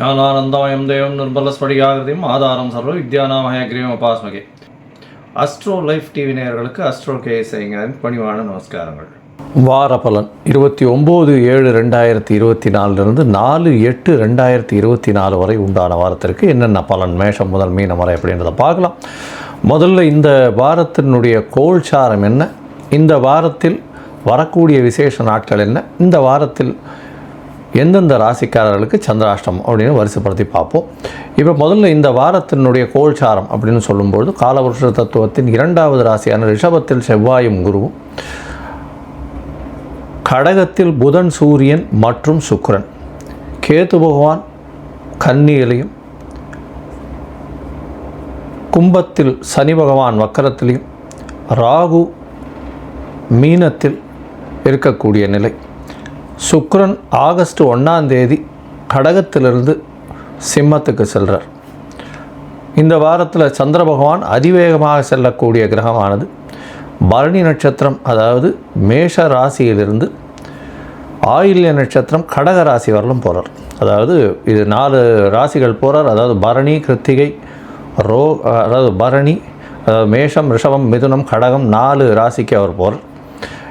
ஞானானந்தமயம் தேவம் நிர்மலஸ்படிகாகிருதியும் ஆதாரம் சர்வ வித்யானாமயக்ரீவம் உபாஸ்மகே. அஸ்ட்ரோ லைஃப் டிவி நேயர்களுக்கு அஸ்ட்ரோ கேஎஸ்ஐங்கரின் பணிவான நமஸ்காரங்கள். வார பலன் இருபத்தி ஒம்பது ஏழு ரெண்டாயிரத்தி இருபத்தி நாலுலேருந்து நாலு எட்டு ரெண்டாயிரத்தி இருபத்தி நாலு வரை உண்டான வாரத்திற்கு என்னென்ன பலன் மேஷம் முதல் மீனம் வரை அப்படின்றத பார்க்கலாம். முதல்ல இந்த வாரத்தினுடைய கோல்சாரம் என்ன? இந்த வாரத்தில் வரக்கூடிய விசேஷ நாட்கள் என்ன? இந்த வாரத்தில் எந்தெந்த ராசிக்காரர்களுக்கு சந்திராஷ்டம் அப்படின்னு வரிசைப்படுத்தி பார்ப்போம். இப்போ முதல்ல இந்த வாரத்தினுடைய கோல்சாரம் அப்படின்னு சொல்லும்பொழுது காலவருஷ தத்துவத்தின் இரண்டாவது ராசியான ரிஷபத்தில் செவ்வாயும் குருவும் கடகத்தில் புதன் சூரியன் மற்றும் சுக்கரன் கேத்து பகவான் கன்னியிலையும் கும்பத்தில் சனி பகவான் வக்கரத்திலையும் ராகு மீனத்தில் இருக்கக்கூடிய நிலை. சுக்ரன் ஆகஸ்ட் ஒன்றாம் தேதி கடகத்திலிருந்து சிம்மத்துக்கு செல்கிறார் இந்த வாரத்தில் சந்திர பகவான் அதிவேகமாக செல்லக்கூடிய கிரகமானது. பரணி நட்சத்திரம் அதாவது மேஷ ராசியிலிருந்து ஆயில்ய நட்சத்திரம் கடக ராசி வரலும் போகிறார் அதாவது இது நாலு ராசிகள் போகிறார் அதாவது பரணி கிருத்திகை ரோ அதாவது பரணி அதாவது மேஷம் ரிஷபம் மிதுனம் கடகம் நாலு ராசிக்கு அவர் போகிறார்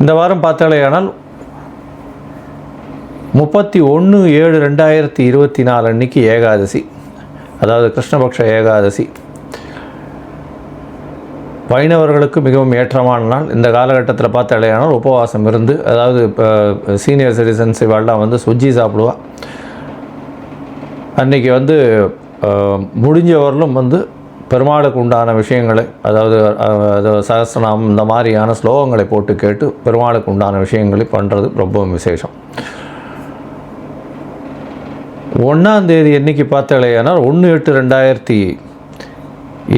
இந்த வாரம் பார்த்தாலேயானால் முப்பத்தி ஒன்று ஏழு ரெண்டாயிரத்தி இருபத்தி நாலு அன்னைக்கு ஏகாதசி. அதாவது கிருஷ்ணபக்ஷ ஏகாதசி. வைணவர்களுக்கு மிகவும் ஏற்றமான நாள். இந்த காலகட்டத்தில் பார்த்தாலேயானால் உபவாசம் இருந்து அதாவது இப்போ சீனியர் சிட்டிசன்ஸ் இவாள்லாம் வந்து சுஜ்ஜி சாப்பிடுவா. அன்றைக்கி வந்து முடிஞ்சவர்களும் வந்து பெருமாளுக்கு உண்டான விஷயங்களை அதாவது அது அதாவது இந்த மாதிரியான ஸ்லோகங்களை போட்டு கேட்டு பெருமாளுக்கு உண்டான விஷயங்களை பண்ணுறது ரொம்பவும் விசேஷம். ஒன்றாம் தேதி என்னைக்கு பார்த்தாலேயானால் ஒன்று எட்டு ரெண்டாயிரத்தி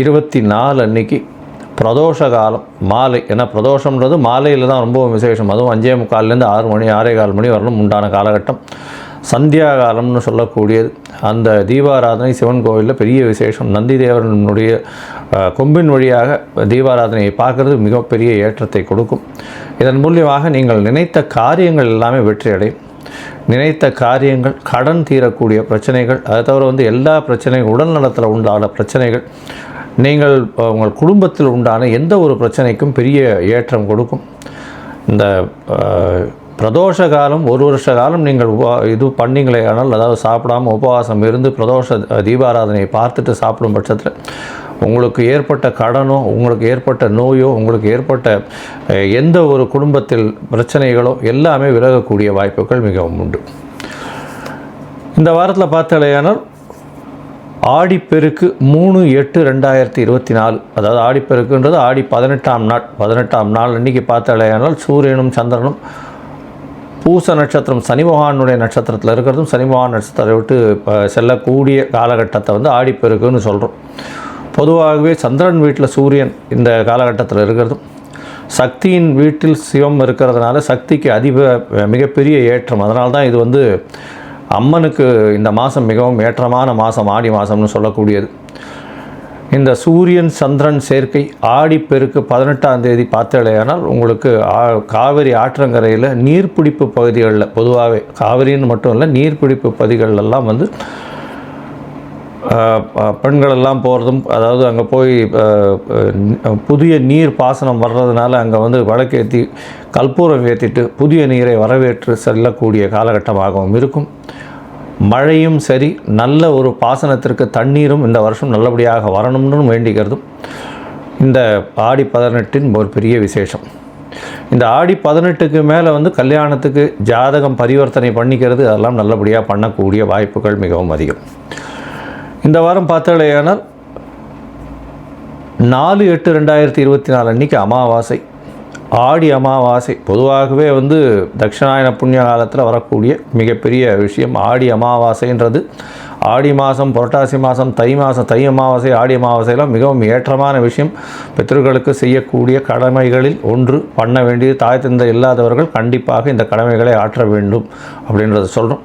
இருபத்தி நாலு அன்னைக்கு பிரதோஷ காலம் மாலை. ஏன்னா பிரதோஷம்ன்றது மாலையில் தான் ரொம்பவும் விசேஷம். அதுவும் அஞ்சே முக்கால்லேருந்து ஆறு மணி ஆறே கால் மணி வரணும் உண்டான காலகட்டம். சந்தியாகாலம்னு சொல்லக்கூடியது. அந்த தீபாராதனை சிவன் கோவிலில் பெரிய விசேஷம். நந்தி தேவரனுடைய கொம்பின் வழியாக தீபாராதனையை பார்க்கறது மிகப்பெரிய ஏற்றத்தை கொடுக்கும். இதன் மூலியமாக நீங்கள் நினைத்த காரியங்கள் எல்லாமே வெற்றியடையும். நினைத்த காரியங்கள் கடன் தீரக்கூடிய பிரச்சனைகள் அதை தவிர வந்து எல்லா பிரச்சனைகள் உடல் நலத்தில் உண்டான பிரச்சனைகள் நீங்கள் உங்கள் குடும்பத்தில் உண்டான எந்த ஒரு பிரச்சனைக்கும் பெரிய ஏற்றம் கொடுக்கும். இந்த பிரதோஷ காலம் ஒரு வருஷ காலம் நீங்கள் உபா இது பண்ணிங்களே ஆனால் அதாவது சாப்பிடாம உபவாசம் இருந்து பிரதோஷ தீபாராதனையை பார்த்துட்டு சாப்பிடும் பட்சத்தில் உங்களுக்கு ஏற்பட்ட கடனோ உங்களுக்கு ஏற்பட்ட நோயோ உங்களுக்கு ஏற்பட்ட எந்த ஒரு குடும்பத்தில் பிரச்சனைகளோ எல்லாமே விலகக்கூடிய வாய்ப்புகள் மிகவும் உண்டு. இந்த வாரத்தில் பார்த்தாலேயானால் ஆடிப்பெருக்கு மூணு எட்டு ரெண்டாயிரத்தி இருபத்தி நாலு. அதாவது ஆடிப்பெருக்குன்றது ஆடி பதினெட்டாம் நாள். பதினெட்டாம் நாள் அன்றைக்கி பார்த்தாலேயானால் சூரியனும் சந்திரனும் பூச நட்சத்திரம் சனி பகவானுடைய நட்சத்திரத்தில் இருக்கிறதும் சனி பகவான் நட்சத்திரத்தை விட்டு இப்போ செல்லக்கூடிய காலகட்டத்தை வந்து ஆடிப்பெருக்குன்னு சொல்கிறோம் பொதுவாகவே சந்திரன் வீட்டில் சூரியன் இந்த காலகட்டத்தில் இருக்கிறதும் சக்தியின் வீட்டில் சிவம் இருக்கிறதுனால சக்திக்கு அதிக மிகப்பெரிய ஏற்றம். அதனால தான் இது வந்து அம்மனுக்கு இந்த மாதம் மிகவும் ஏற்றமான மாதம் ஆடி மாதம்னு சொல்லக்கூடியது. இந்த சூரியன் சந்திரன் சேர்க்கை ஆடிப்பெருக்கு பதினெட்டாம் தேதி பார்த்தாலேயானால் உங்களுக்கு ஆ- காவிரி ஆற்றங்கரையில் நீர்பிடிப்பு பகுதிகளில் பொதுவாகவே காவிரின்னு மட்டும் இல்லை நீர்பிடிப்பு பகுதிகளெல்லாம் வந்து பெண்களெல்லாம் போகிறதும் அதாவது அங்கே போய் புதிய நீர் பாசனம் வர்றதுனால அங்கே வந்து வழக்கேற்றி கற்பூரம் ஏற்றிட்டு புதிய நீரை வரவேற்று செல்லக்கூடிய காலகட்டமாகவும் இருக்கும். மழையும் சரி நல்ல ஒரு பாசனத்திற்கு தண்ணீரும் இந்த வருஷம் நல்லபடியாக வரணும்னு வேண்டிக்கிறதும் இந்த ஆடி பதினெட்டின் ஒரு பெரிய விசேஷம். இந்த ஆடி பதினெட்டுக்கு மேலே வந்து கல்யாணத்துக்கு ஜாதகம் பரிவர்த்தனை பண்ணிக்கிறது அதெல்லாம் நல்லபடியாக பண்ணக்கூடிய வாய்ப்புகள் மிகவும் அதிகம். இந்த வாரம் பார்த்தாலேயானால் நாலு எட்டு ரெண்டாயிரத்தி இருபத்தி நாலு அன்றைக்கி அமாவாசை. ஆடி அமாவாசை. பொதுவாகவே வந்து தட்சிணாயன புண்ணிய காலத்தில் வரக்கூடிய மிகப்பெரிய விஷயம் ஆடி அமாவாசைன்றது. ஆடி மாதம் புரட்டாசி மாதம் தை மாதம் தை அமாவாசை ஆடி அமாவாசையெல்லாம் மிகவும் ஏற்றமான விஷயம். பித்தர்களுக்கு செய்யக்கூடிய கடமைகளில் ஒன்று பண்ண வேண்டியது தாய் தந்தை இல்லாதவர்கள் கண்டிப்பாக இந்த கடமைகளை ஆற்ற வேண்டும் அப்படின்றத சொல்கிறோம்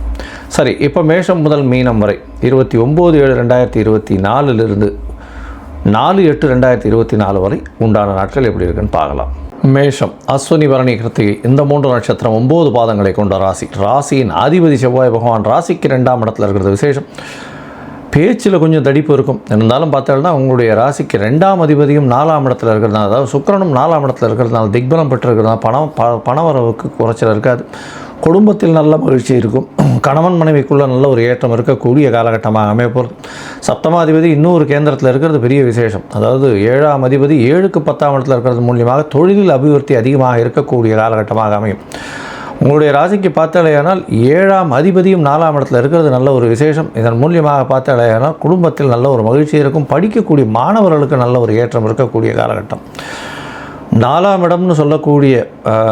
சரி இப்போ மேஷம் முதல் மீனம் வரை. இருபத்தி ஒம்பது ஏழு ரெண்டாயிரத்தி இருபத்தி நாலுலேருந்து நாலு எட்டு ரெண்டாயிரத்தி இருபத்தி நாலு வரை உண்டான நாட்கள் எப்படி இருக்குன்னு பார்க்கலாம். மேஷம் அஸ்வினி பரணி கிருத்திகை இந்த மூன்று நட்சத்திரம் ஒம்பது பாதங்களை கொண்ட ராசி. ராசியின் அதிபதி செவ்வாய் பகவான் ராசிக்கு ரெண்டாம் இடத்துல இருக்கிறது விசேஷம். பேச்சில் கொஞ்சம் தடிப்பு இருக்கும். இருந்தாலும் பார்த்தோம்னா உங்களுடைய ராசிக்கு ரெண்டாம் அதிபதியும் நாலாம் இடத்துல இருக்கிறதுனால அதாவது சுக்கரனும் நாலாம் இடத்துல இருக்கிறதுனால திக்பலம் பெற்றிருக்கிறதுனால பணம் ப பணவரவுக்கு குறைச்சல் இருக்காது. குடும்பத்தில் நல்ல மகிழ்ச்சி இருக்கும். கணவன் மனைவிக்குள்ள நல்ல ஒரு ஏற்றம் இருக்கக்கூடிய காலகட்டமாக அமைய போகிறது சப்தமாதிபதி இன்னொரு கேந்திரத்தில் இருக்கிறது பெரிய விசேஷம். அதாவது ஏழாம் அதிபதி ஏழுக்கு பத்தாம் இடத்துல இருக்கிறது மூலியமாக தொழிலில் அபிவிருத்தி அதிகமாக இருக்கக்கூடிய காலகட்டமாக அமையும். உங்களுடைய ராசிக்கு பார்த்தாலேயானால் ஏழாம் அதிபதியும் நாலாம் இடத்துல இருக்கிறது நல்ல ஒரு விசேஷம். இதன் மூலியமாக பார்த்தாலேயானால் குடும்பத்தில் நல்ல ஒரு மகிழ்ச்சி இருக்கும். படிக்கக்கூடிய மாணவர்களுக்கு நல்ல ஒரு ஏற்றம் இருக்கக்கூடிய காலகட்டம். நாலாம் இடம்னு சொல்லக்கூடிய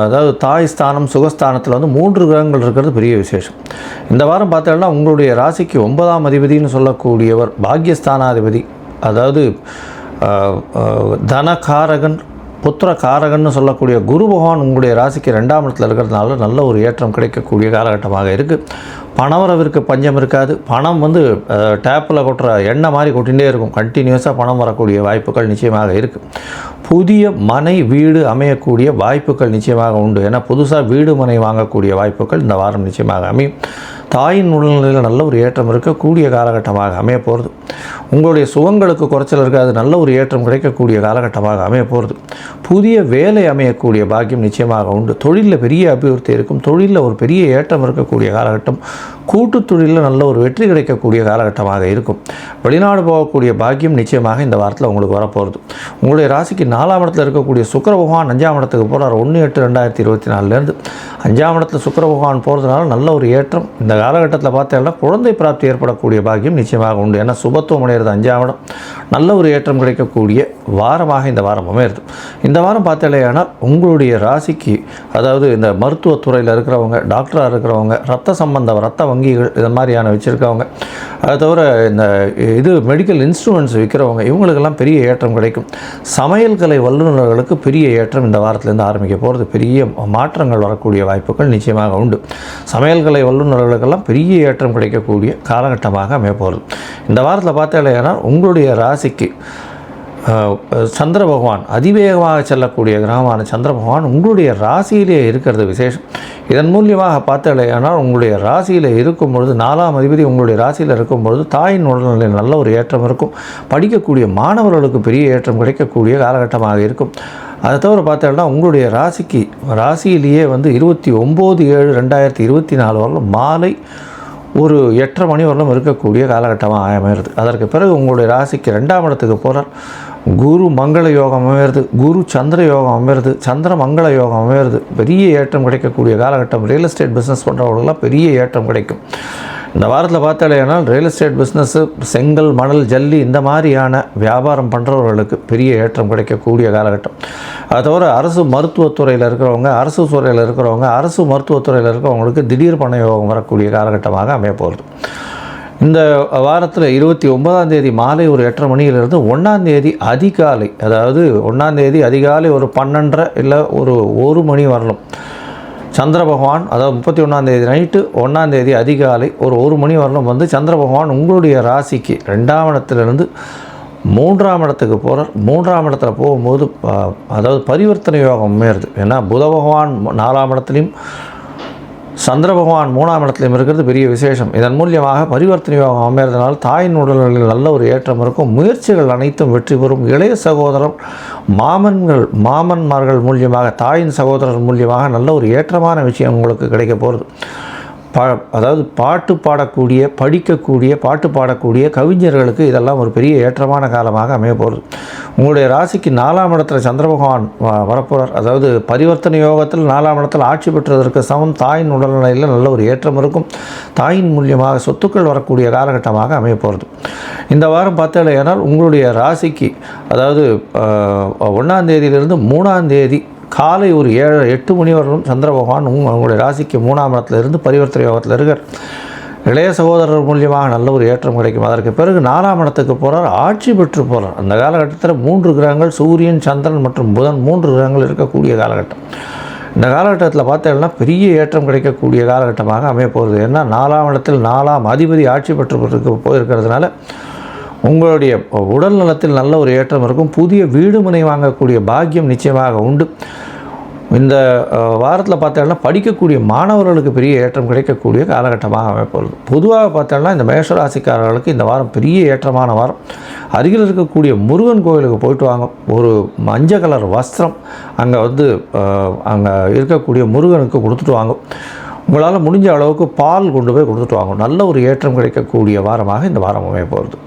அதாவது தாய் ஸ்தானம் சுகஸ்தானத்தில் வந்து மூன்று கிரகங்கள் இருக்கிறது பெரிய விசேஷம். இந்த வாரம் பார்த்தோம்னா உங்களுடைய ராசிக்கு ஒன்பதாம் அதிபதினு சொல்லக்கூடியவர் பாக்யஸ்தானாதிபதி. அதாவது தனகாரகன் புத்திர காரகன்னு சொல்லக்கூடிய குரு பகவான் உங்களுடைய ராசிக்கு ரெண்டாம் இடத்துல இருக்கிறதுனால நல்ல ஒரு ஏற்றம் கிடைக்கக்கூடிய காலகட்டமாக இருக்குது பணவரவிற்கு பஞ்சம் இருக்காது. பணம் வந்து டேப்பில் கொட்டுற எண்ணெய் மாதிரி கொட்டிகிட்டே இருக்கும். கண்டினியூஸாக பணம் வரக்கூடிய வாய்ப்புகள் நிச்சயமாக இருக்குது புதிய மனை வீடு அமையக்கூடிய வாய்ப்புகள் நிச்சயமாக உண்டு. ஏன்னா புதுசாக வீடு மனை வாங்கக்கூடிய வாய்ப்புகள் இந்த வாரம் நிச்சயமாக அமையும். தாயின் உடல்நிலையில் நல்ல ஒரு ஏற்றம் இருக்கக்கூடிய காலகட்டமாக அமைய போகிறது உங்களுடைய சுகங்களுக்கு குறைச்சல் இருக்காது நல்ல ஒரு ஏற்றம் கிடைக்கக்கூடிய காலகட்டமாக அமைய போகிறது புதிய வேலை அமையக்கூடிய பாக்கியம் நிச்சயமாக உண்டு. தொழிலில் பெரிய அபிவிருத்தி இருக்கும். தொழிலில் ஒரு பெரிய ஏற்றம் இருக்கக்கூடிய காலகட்டம் கூட்டுத் தொழிலில் நல்ல ஒரு வெற்றி கிடைக்கக்கூடிய காலகட்டமாக இருக்கும். வெளிநாடு போகக்கூடிய பாக்கியம் நிச்சயமாக இந்த வாரத்தில் உங்களுக்கு வரப்போகிறது உங்களுடைய ராசிக்கு நாலாம் இடத்துல இருக்கக்கூடிய சுக்கர பகவான் அஞ்சாம் இடத்துக்கு போகிறார் ஒன்று எட்டு ரெண்டாயிரத்தி இருபத்தி நாலுலேருந்து அஞ்சாம் இடத்துல சுக்கர பகவான் போகிறதுனால நல்ல ஒரு ஏற்றம். இந்த காலகட்டத்தில் பார்த்தீங்கன்னா குழந்தை பிராப்தி ஏற்படக்கூடிய பாக்கியம் நிச்சயமாக உண்டு. ஏன்னா சுபத்துவம் அடைகிறது அஞ்சாம் இடம். நல்ல ஒரு ஏற்றம் கிடைக்கக்கூடிய வாரமாக இந்த வாரம் அமையிறது. இந்த வாரம் பார்த்தாலேயானால் உங்களுடைய ராசிக்கு அதாவது இந்த மருத்துவத்துறையில் இருக்கிறவங்க டாக்டராக இருக்கிறவங்க ரத்த சம்பந்தம் ரத்த வங்கிகள் இது மாதிரியான வச்சுருக்கவங்க அதை தவிர இந்த இது மெடிக்கல் இன்ஸ்ட்ருமெண்ட்ஸ் விற்கிறவங்க இவங்களுக்கெல்லாம் பெரிய ஏற்றம் கிடைக்கும். சமையல் கலை வல்லுநர்களுக்கு பெரிய ஏற்றம் இந்த வாரத்துலேருந்து ஆரம்பிக்க போகிறது பெரிய மாற்றங்கள் வரக்கூடிய வாய்ப்புகள் நிச்சயமாக உண்டு. சமையல் கலை வல்லுநர்களுக்கெல்லாம் பெரிய ஏற்றம் கிடைக்கக்கூடிய காலகட்டமாக அமைய போகிறது இந்த வாரத்தில் பார்த்தாலேனா உங்களுடைய ராசி ராசிக்கு சந்திர பகவான் அதிவேகமாக செல்லக்கூடிய கிரகமான சந்திர பகவான் உங்களுடைய ராசியிலே இருக்கிறது விசேஷம். இதன் மூலியமாக பார்த்தாலேயானால் உங்களுடைய ராசியில் இருக்கும் பொழுது நாலாம் அதிபதி உங்களுடைய ராசியில் இருக்கும் பொழுது தாயின் உடல்நிலையில் நல்ல ஒரு ஏற்றம் இருக்கும். படிக்கக்கூடிய மாணவர்களுக்கு பெரிய ஏற்றம் கிடைக்கக்கூடிய காலகட்டமாக இருக்கும். அதை தவிர பார்த்தோம்னா உங்களுடைய ராசிக்கு ராசியிலேயே வந்து இருபத்தி ஒம்பது ஏழு ரெண்டாயிரத்தி இருபத்தி நாலு வரலும் மாலை ஒரு எட்டரை மணி வரலும் இருக்கக்கூடிய காலகட்டமாக அமையிறது. அதற்கு பிறகு உங்களுடைய ராசிக்கு ரெண்டாம் இடத்துக்கு போகிறார் குரு மங்கள யோகம் அமையிறது குரு சந்திர யோகம் அமையிறது சந்திர மங்கள யோகம் அமையிறது. பெரிய ஏற்றம் கிடைக்கக்கூடிய காலகட்டம் ரியல் எஸ்டேட் பிஸ்னஸ் பண்ணுறவங்களுக்குலாம் பெரிய ஏற்றம் கிடைக்கும். இந்த வாரத்தில் பார்த்தாலேனால் ரியல் எஸ்டேட் பிஸ்னஸ்ஸு செங்கல் மணல் ஜல்லி இந்த மாதிரியான வியாபாரம் பண்ணுறவர்களுக்கு பெரிய ஏற்றம் கிடைக்கக்கூடிய காலகட்டம். அதை தவிர அரசு மருத்துவத்துறையில் இருக்கிறவங்க அரசு துறையில் இருக்கிறவங்க அரசு மருத்துவத்துறையில் இருக்கிறவங்களுக்கு திடீர் பண யோகம் வரக்கூடிய காலகட்டமாக அமையப்போகிறது இந்த வாரத்தில் இருபத்தி ஒன்பதாம் தேதி மாலை ஒரு எட்டரை மணியிலிருந்து ஒன்றாம் தேதி அதிகாலை அதாவது ஒன்றாம் தேதி அதிகாலை ஒரு பன்னெண்டரை இல்லை ஒரு ஒரு மணி வரலாம் சந்திர பகவான் அதாவது முப்பத்தி ஒன்றாந்தேதி நைட்டு ஒன்றாந்தேதி அதிகாலை ஒரு ஒரு மணி வரலும் வந்து சந்திர பகவான் உங்களுடைய ராசிக்கு ரெண்டாம் இடத்துலேருந்து மூன்றாம் இடத்துக்கு போகிறார் மூன்றாம் இடத்துல போகும்போது ப- அதாவது பரிவர்த்தனை யோகம் அமையிறது ஏன்னா புத பகவான் நாலாம் இடத்துலையும் சந்திர பகவான் மூணாம் இடத்துலையும் இருக்கிறது பெரிய விசேஷம். இதன் மூலியமாக பரிவர்த்தனை யோகம் அமைகிறதுனால தாயின் உடல்நிலையில் நல்ல ஒரு ஏற்றம் இருக்கும். முயற்சிகள் அனைத்தும் வெற்றி பெறும். இளைய சகோதரர் மாமன்கள் மாமன்மார்கள் மூலியமாக தாயின் சகோதரர் மூலியமாக நல்ல ஒரு ஏற்றமான விஷயம் உங்களுக்கு கிடைக்க போகிறது. பா அதாவது பாட்டு பாடக்கூடிய படிக்கக்கூடிய பாட்டு பாடக்கூடிய கவிஞர்களுக்கு இதெல்லாம் ஒரு பெரிய ஏற்றமான காலமாக அமைய போகிறது உங்களுடைய ராசிக்கு நாலாம் இடத்துல சந்திர பகவான் வ- வரப்போகிறார் அதாவது பரிவர்த்தனை யோகத்தில் நாலாம் இடத்தில் ஆட்சி பெற்றதற்கு சமம். தாயின் உடல்நிலையில் நல்ல ஒரு ஏற்றம் இருக்கும். தாயின் மூலியமாக சொத்துக்கள் வரக்கூடிய காலகட்டமாக அமைய போகிறது இந்த வாரம் பார்த்தாலேயானால் உங்களுடைய ராசிக்கு அதாவது ஒன்றாம் தேதியிலிருந்து மூணாம் தேதி காலை ஒரு ஏழு எட்டு மணி வரலும் சந்திர பகவான் உங்களுடைய ராசிக்கு மூணாம் இடத்துல இருந்து பரிவர்த்தனை யோகத்தில் இருக்கார். இளைய சகோதரர் மூலியமாக நல்ல ஒரு ஏற்றம் கிடைக்கும். அதற்கு பிறகு நாலாம் இடத்துக்கு போகிறார் ஆட்சி பெற்று போகிறார் அந்த காலகட்டத்தில் மூன்று கிரகங்கள் சூரியன் சந்திரன் மற்றும் புதன் மூன்று கிரகங்கள் இருக்கக்கூடிய காலகட்டம். இந்த காலகட்டத்தில் பார்த்தீங்கன்னா பெரிய ஏற்றம் கிடைக்கக்கூடிய காலகட்டமாக அமைய போகிறது ஏன்னா நாலாம் இடத்தில் நாலாம் அதிபதி ஆட்சி பெற்று போயிருக்கிறதுனால உங்களுடைய உடல் நலத்தில் நல்ல ஒரு ஏற்றம் இருக்கும். புதிய வீடு முனை வாங்கக்கூடிய பாக்கியம் நிச்சயமாக உண்டு. இந்த வாரத்தில் பார்த்தோம்னா படிக்கக்கூடிய மாணவர்களுக்கு பெரிய ஏற்றம் கிடைக்கக்கூடிய காலகட்டமாக அமைப்பது. பொதுவாக பார்த்தோம்னா இந்த மேஷராசிக்காரர்களுக்கு இந்த வாரம் பெரிய ஏற்றமான வாரம். அருகில் இருக்கக்கூடிய முருகன் கோயிலுக்கு போயிட்டு வாங்க. ஒரு மஞ்சள் கலர் வஸ்திரம் அங்கே வந்து அங்கே இருக்கக்கூடிய முருகனுக்கு கொடுத்துட்டு வாங்க. உங்களால் முடிஞ்ச அளவுக்கு பால் கொண்டு போய் கொடுத்துட்டு வாங்க. நல்ல ஒரு ஏற்றம் கிடைக்கக்கூடிய வாரமாக இந்த வாரம் அமைய போகிறது